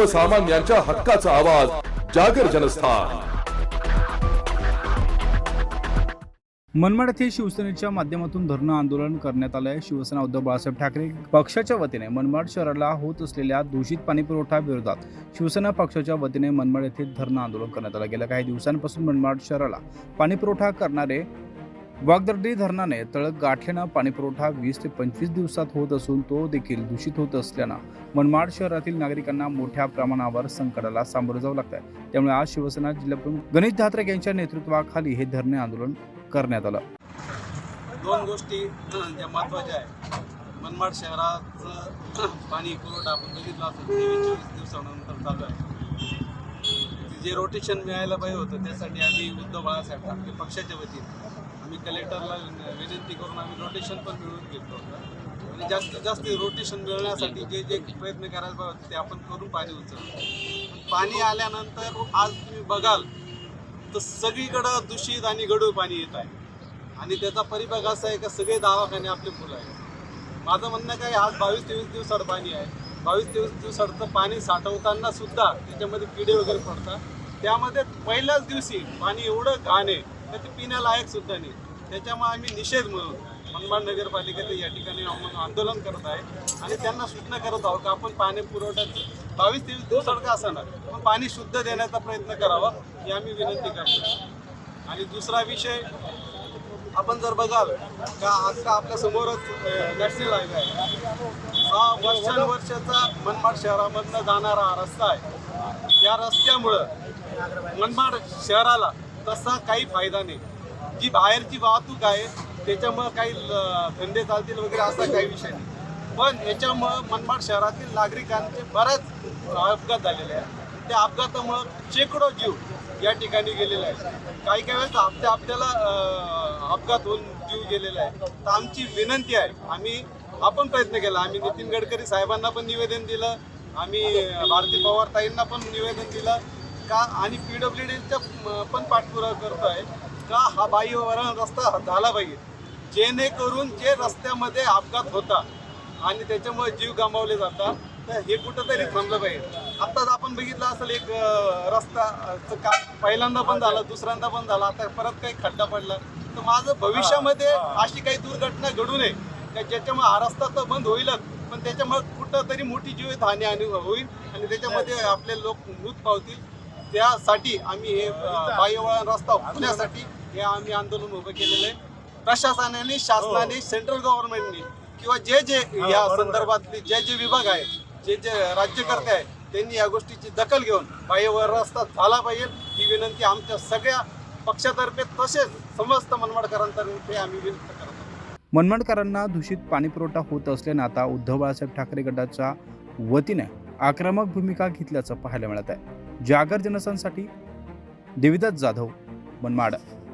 सर्वसामान्यांच्या हक्काचा आवाज जागर जनस्थान. मनमाड येथे शिवसेनेच्या माध्यमातून धरणं आंदोलन करण्यात आलंय. शिवसेना उद्धव बाळासाहेब ठाकरे पक्षाच्या वतीने मनमाड शहराला होत असलेल्या दूषित पाणी पुरवठा विरोधात शिवसेना पक्षाच्या वतीने मनमाड येथे धरणं आंदोलन करण्यात आलं. गेल्या काही दिवसांपासून मनमाड शहराला पाणी पुरवठा करणारे वागदर्डी धरणाने तळक गाठल्यानं पाणीपुरवठा वीस ते पंचवीस दिवसात होत असून तो देखील दूषित होत असल्यानं मनमाड शहरातील नागरिकांना मोठ्या प्रमाणावर संकटाला सामोरं जावं लागत आहे त्यामुळे आज शिवसेना जिल्हाप्रमुख गणेश धात्रक यांच्या नेतृत्वाखाली हे धरणे आंदोलन करण्यात आलं. दोन गोष्टी ज्या महत्त्वाच्या आहेत. मनमाड शहराचं पाणी पुरवठा आपण बघितला असेल दिवसानंतर चालू आहे. जे रोटेशन मिळायला पाहिजे होतं त्यासाठी आम्ही उद्धव बाळासाहेब ठाकरे पक्षाच्या वतीने आम्ही कलेक्टरला विनंती करून आम्ही रोटेशन पण मिळवून घेतलं होतं. आणि जास्तीत जास्त रोटेशन मिळवण्यासाठी जे जे प्रयत्न करायला पाहिजे होते ते आपण करून पाणी उचलतो पाणी आल्यानंतर आज तुम्ही बघाल तर सगळीकडं दूषित आणि गडूळ पाणी येत आहे. आणि त्याचा परिभाग असा आहे का सगळे दवाखाने आपले फुलं आहे माझं म्हणणं काय आज बावीस तेवीस दिवसात पाणी आहे. बावीस तेवीस दिवसात पाणी साठवताना सुद्धा त्याच्यामध्ये किडे वगैरे पडतात. त्यामध्ये पहिल्याच दिवशी पाणी एवढं घाण आहे तर ते पिण्यालायक सुद्धा नाही. त्याच्यामुळे आम्ही निषेध म्हणून मनमाड नगरपालिकेत या ठिकाणी आंदोलन करत आहे आणि त्यांना सूचना करत आहोत का आपण पाणी पुरवठ्याचं बावीस तेवीस दिवसाड का असणार पण पाणी शुद्ध देण्याचा प्रयत्न करावा ही आम्ही विनंती करतो. आणि दुसरा विषय आपण जर बघाल का आजकाल आपल्या समोरच नॅशनल हायवे आहे. हा वर्षानुवर्षाचा मनमाड शहरामधनं जाणारा हा रस्ता आहे. या रस्त्यामुळं मनमाड शहराला तसा काही फायदा नाही. जी बाहेरची वाहतूक आहे त्याच्यामुळं काही ल- धंदे चालतील वगैरे असा काही विषय नाही. पण याच्यामुळं मनमाड शहरातील नागरिकांचे बऱ्याच अपघात झालेले आहेत. त्या अपघातामुळं शेकडो जीव या ठिकाणी गेलेलं आहे. काही काही वेळेस आपल्या आपल्याला अपघात होऊन जीव गेलेला आहे. तर आमची विनंती आहे आम्ही आपण प्रयत्न केला. आम्ही नितीन गडकरी साहेबांना पण निवेदन दिलं. आम्ही भारती पवार ताईंना पण निवेदन दिलं. का आणि पी डब्ल्यू डीचा पण पाठपुरावा करतो आहे. का हा बाह्यवरण रस्ता झाला पाहिजे. जेणेकरून जे रस्त्यामध्ये अपघात होता आणि त्याच्यामुळे जीव गमावले जातात तर हे कुठंतरी थांबलं पाहिजे. आत्ताच आपण बघितलं असेल एक रस्ता काम पहिल्यांदा पण झाला दुसऱ्यांदा पण झाला आता परत काही खड्डा पडला. तर माझं भविष्यामध्ये अशी काही दुर्घटना घडू नये. का ज्याच्यामुळे हा रस्ता तर बंद होईलच पण त्याच्यामुळे कुठंतरी मोठी जीवितहानी आणि होईल आणि त्याच्यामध्ये आपले लोक मृत पावतील. त्यासाठी आम्ही हे बाह्यवळण रस्ता होण्यासाठी हे आम्ही आंदोलन उभं केलेलं आहे. प्रशासनाने शासनाने सेंट्रल गव्हर्नमेंटने किंवा जे जे या संदर्भातले जे जे विभाग आहे जे जे राज्यकर्ते आहेत त्यांनी या गोष्टीची दखल घेऊन बाह्यवर रस्ता झाला पाहिजे. ही विनंती आमच्या सगळ्या पक्षातर्फे तसेच समस्त मनमाडकरांतर्फे आम्ही विनंती करतो मनमाडकरांना दूषित पाणीपुरवठा होत असल्यानं आता उद्धव बाळासाहेब ठाकरे गटाच्या वतीने आक्रमक भूमिका घेतल्याचं पाहायला मिळत आहे. जागर जनसांसाठी देविदास जाधव मनमाड.